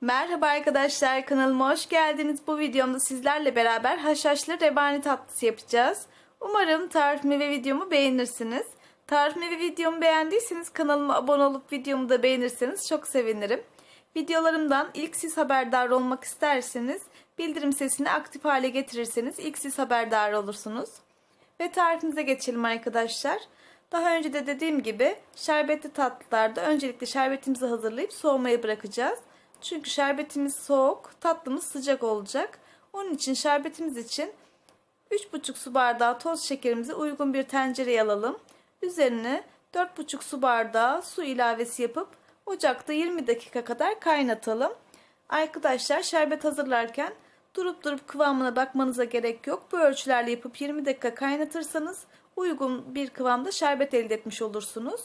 Merhaba arkadaşlar kanalıma hoş geldiniz. Bu videomda sizlerle beraber haşhaşlı rebani tatlısı yapacağız. Umarım tarifimi ve videomu beğenirsiniz. Tarifimi ve videomu beğendiyseniz kanalıma abone olup videomu da beğenirseniz çok sevinirim. Videolarımdan ilk siz haberdar olmak isterseniz bildirim sesini aktif hale getirirseniz ilk siz haberdar olursunuz. Ve tarifimize geçelim arkadaşlar. Daha önce de dediğim gibi şerbetli tatlılarda öncelikle şerbetimizi hazırlayıp soğumaya bırakacağız. Çünkü şerbetimiz soğuk, tatlımız sıcak olacak. Onun için şerbetimiz için 3,5 su bardağı toz şekerimizi uygun bir tencereye alalım. Üzerine 4,5 su bardağı su ilavesi yapıp ocakta 20 dakika kadar kaynatalım. Arkadaşlar şerbet hazırlarken durup durup kıvamına bakmanıza gerek yok. Bu ölçülerle yapıp 20 dakika kaynatırsanız uygun bir kıvamda şerbet elde etmiş olursunuz.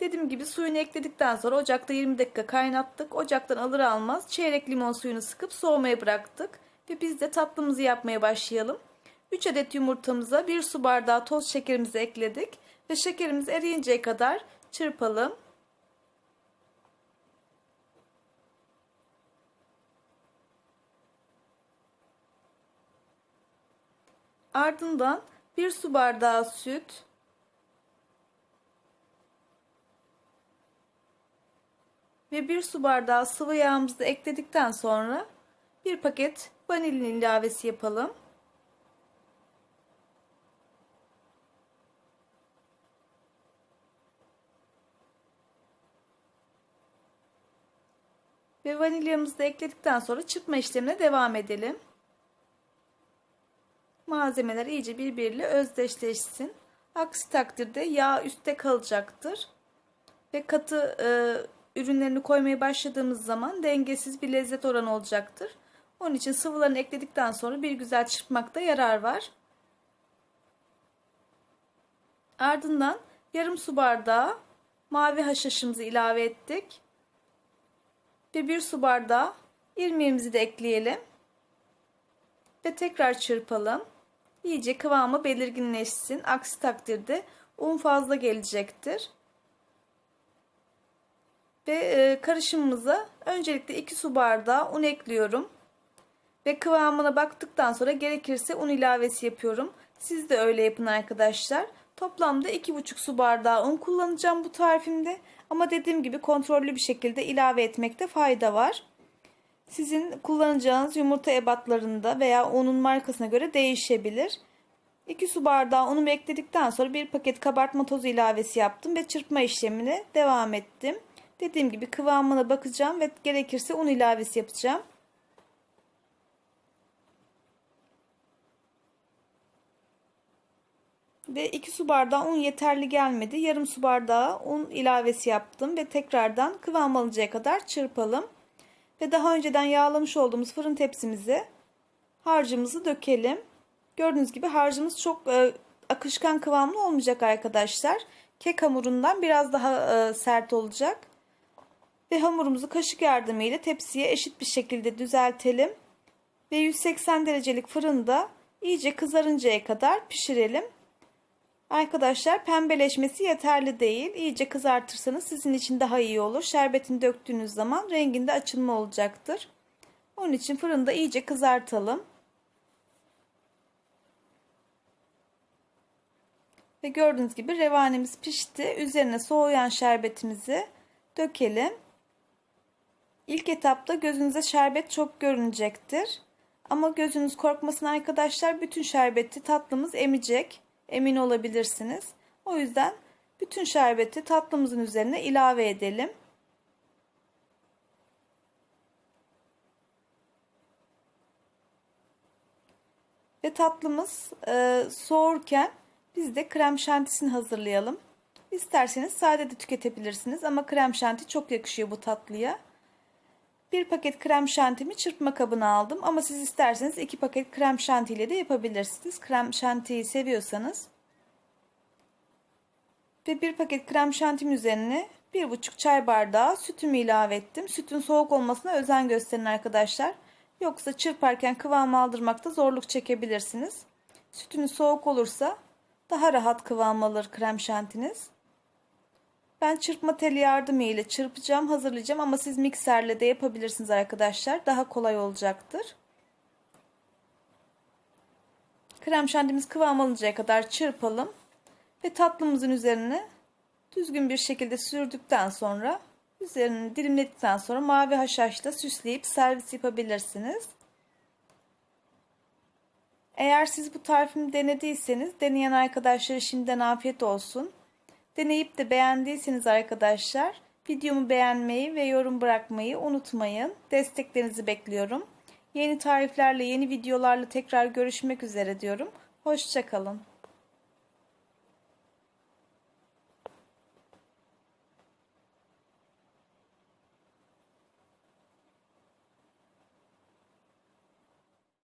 Dediğim gibi suyunu ekledikten sonra ocakta 20 dakika kaynattık. Ocaktan alır almaz çeyrek limon suyunu sıkıp soğumaya bıraktık. Ve biz de tatlımızı yapmaya başlayalım. 3 adet yumurtamıza 1 su bardağı toz şekerimizi ekledik. Ve şekerimiz eriyinceye kadar çırpalım. Ardından 1 su bardağı süt, ve 1 su bardağı sıvı yağımızı da ekledikten sonra bir paket vanilin ilavesi yapalım. Ve vanilyamızı da ekledikten sonra çırpma işlemine devam edelim. Malzemeler iyice birbiriyle özdeşleşsin. Aksi takdirde yağ üstte kalacaktır. Ve katı e, ürünlerini koymaya başladığımız zaman dengesiz bir lezzet oranı olacaktır. Onun için sıvılarını ekledikten sonra bir güzel çırpmakta yarar var. Ardından yarım su bardağı mavi haşhaşımızı ilave ettik. Ve bir su bardağı irmiğimizi de ekleyelim. Ve tekrar çırpalım. İyice kıvamı belirginleşsin. Aksi takdirde un fazla gelecektir. Ve e, karışımımıza öncelikle 2 su bardağı un ekliyorum. Ve kıvamına baktıktan sonra gerekirse un ilavesi yapıyorum. Siz de öyle yapın arkadaşlar. Toplamda 2,5 su bardağı un kullanacağım bu tarifimde. Ama dediğim gibi kontrollü bir şekilde ilave etmekte fayda var. Sizin kullanacağınız yumurta ebatlarında veya unun markasına göre değişebilir. 2 su bardağı unumu ekledikten sonra bir paket kabartma tozu ilavesi yaptım ve çırpma işlemine devam ettim. Dediğim gibi kıvamına bakacağım ve gerekirse un ilavesi yapacağım. Ve 2 su bardağı un yeterli gelmedi. Yarım su bardağı un ilavesi yaptım ve tekrardan kıvam alıncaya kadar çırpalım. Ve daha önceden yağlamış olduğumuz fırın tepsimize harcımızı dökelim. Gördüğünüz gibi harcımız çok e, akışkan kıvamlı olmayacak arkadaşlar. Kek hamurundan biraz daha e, sert olacak. Ve hamurumuzu kaşık yardımıyla tepsiye eşit bir şekilde düzeltelim. Ve 180 derecelik fırında iyice kızarıncaya kadar pişirelim. Arkadaşlar pembeleşmesi yeterli değil. İyice kızartırsanız sizin için daha iyi olur. Şerbetini döktüğünüz zaman renginde açılma olacaktır. Onun için fırında iyice kızartalım. Ve gördüğünüz gibi revanemiz pişti. Üzerine soğuyan şerbetimizi dökelim. İlk etapta gözünüze şerbet çok görünecektir. Ama gözünüz korkmasın arkadaşlar. Bütün şerbeti tatlımız emecek. Emin olabilirsiniz. O yüzden bütün şerbeti tatlımızın üzerine ilave edelim. Ve tatlımız e, soğurken biz de krem şantisini hazırlayalım. İsterseniz sade de tüketebilirsiniz ama krem şanti çok yakışıyor bu tatlıya. Bir paket krem şantimi çırpma kabına aldım ama siz isterseniz iki paket krem şanti ile de yapabilirsiniz. Krem şantiyi seviyorsanız. Ve bir paket krem şantim üzerine bir buçuk çay bardağı sütümü ilave ettim. Sütün soğuk olmasına özen gösterin arkadaşlar. Yoksa çırparken kıvam aldırmakta zorluk çekebilirsiniz. Sütünüz soğuk olursa daha rahat kıvam alır krem şantiniz. Ben çırpma teli yardımıyla çırpacağım, hazırlayacağım ama siz mikserle de yapabilirsiniz arkadaşlar. Daha kolay olacaktır. Krem şantimiz kıvam alıncaya kadar çırpalım ve tatlımızın üzerine düzgün bir şekilde sürdükten sonra üzerini dilimledikten sonra mavi haşhaşla süsleyip servis yapabilirsiniz. Eğer siz bu tarifimi denediyseniz deneyen arkadaşlara şimdiden afiyet olsun. Deneyip de beğendiyseniz arkadaşlar videomu beğenmeyi ve yorum bırakmayı unutmayın. Desteklerinizi bekliyorum. Yeni tariflerle, yeni videolarla tekrar görüşmek üzere diyorum. Hoşçakalın.